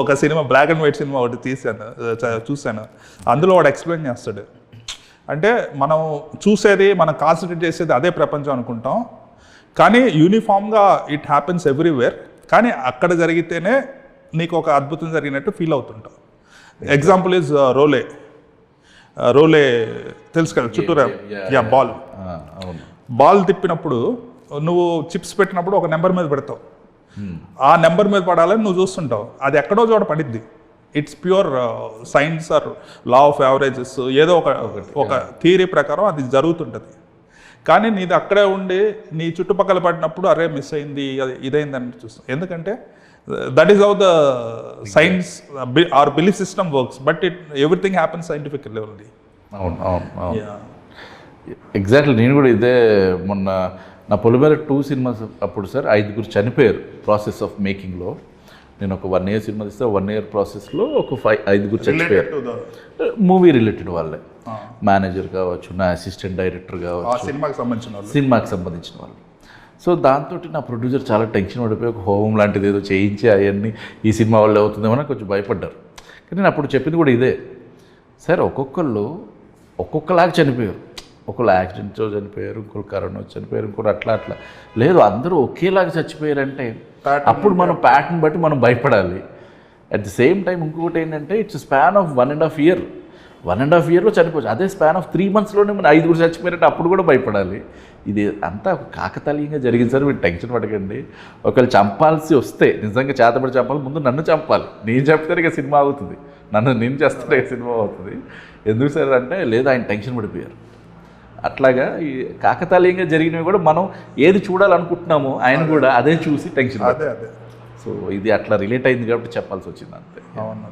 ఒక cinema black and white cinema ఒకటి తీశాను చూశాను. అందులో వాడు ఎక్స్ప్లెయిన్ చేస్తాడు. అంటే మనం చూసేది మనం కాన్సన్ట్రేట్ చేసేది అదే ప్రపంచం అనుకుంటాం. కానీ యూనిఫామ్గా ఇట్ హ్యాపెన్స్ ఎవ్రీవేర్ కానీ అక్కడ జరిగితేనే నీకు ఒక అద్భుతం జరిగినట్టు ఫీల్ అవుతుంటావు ఎగ్జాంపుల్ ఇస్ రోలే రోలే తెలుసు కదా చుట్టూరా? యా బాల్ బాల్ తిప్పినప్పుడు నువ్వు చిప్స్ పెట్టినప్పుడు ఒక నెంబర్ మీద పెడతావు. ఆ నెంబర్ మీద పడాలని నువ్వు చూస్తుంటావు. అది ఎక్కడో చోట పడిద్ది. It's pure science or law of averages ఏదో ఒక ఒక థియరీ ప్రకారం అది జరుగుతుంటుంది. కానీ నీది అక్కడే ఉండి నీ చుట్టుపక్కల పడినప్పుడు అరే మిస్ అయింది అది ఇదైంది అని చూస్తాం ఎందుకంటే that is how the science or belief system works but it everything happens scientific level అవును అవును అవును. ఎగ్జాక్ట్లీ నేను కూడా ఇదే మొన్న నా పొలిమేర టూ సినిమాస్ అప్పుడు సార్ ఐదుగురు చనిపోయారు ప్రాసెస్ ఆఫ్ మేకింగ్లో నేను ఒక వన్ ఇయర్ సినిమా తీస్తే వన్ ఇయర్ ప్రాసెస్లో ఒక ఫైవ్ ఐదుగురు చచ్చిపోయారు. మూవీ రిలేటెడ్ వాళ్ళే. మేనేజర్ కావచ్చు నా అసిస్టెంట్ డైరెక్టర్ కావచ్చు సినిమాకి సంబంధించిన వాళ్ళు. సినిమాకి సంబంధించిన వాళ్ళు. సో దాంతో నా ప్రొడ్యూసర్ చాలా టెన్షన్ పడిపోయి ఒక హోమం లాంటిది ఏదో చేయించి అవన్నీ ఈ సినిమా వల్ల అవుతుందేమో అని కొంచెం భయపడ్డారు. కానీ నేను అప్పుడు చెప్పింది కూడా ఇదే. సార్ ఒక్కొక్కళ్ళు ఒక్కొక్కలాగా చనిపోయారు. ఒకళ్ళు యాక్సిడెంట్తో చనిపోయారు ఇంకొకరు కరోనా చనిపోయారు ఇంకోటి అట్లా అట్లా. లేదు అందరూ ఒకేలాగా చచ్చిపోయారంటే అప్పుడు మనం ప్యాటర్న్ బట్టి మనం భయపడాలి. అట్ ది సేమ్ టైం ఇంకొకటి ఏంటంటే it's span of one and half year one and half ఇయర్లో చనిపోవచ్చు. అదే స్పాన్ ఆఫ్ త్రీ మంత్స్లోనే మనం ఐదుగురు చచ్చిపోయారంటే అప్పుడు కూడా భయపడాలి. ఇది అంతా ఒక కాకతాళీయంగా జరిగింది సార్ మీరు టెన్షన్ పడకండి. ఒకవేళ చంపాల్సి వస్తే నిజంగా చేతబడి చంపాలి ముందు నన్ను చంపాలి. నేను చెప్తే ఇక సినిమా అవుతుంది. నన్ను నేను చేస్తే ఇక సినిమా అవుతుంది. ఎందుకు సార్ అంటే లేదు ఆయన టెన్షన్ పడిపోయారు. అట్లాగా ఈ కాకతాళీయంగా జరిగినవి కూడా మనం ఏది చూడాలనుకుంటున్నామో ఆయన కూడా అదే చూసి టెన్షన్ అదే అదే. సో ఇది అట్లా రిలేట్ అయింది కాబట్టి చెప్పాల్సి వచ్చింది అంతే. అవును.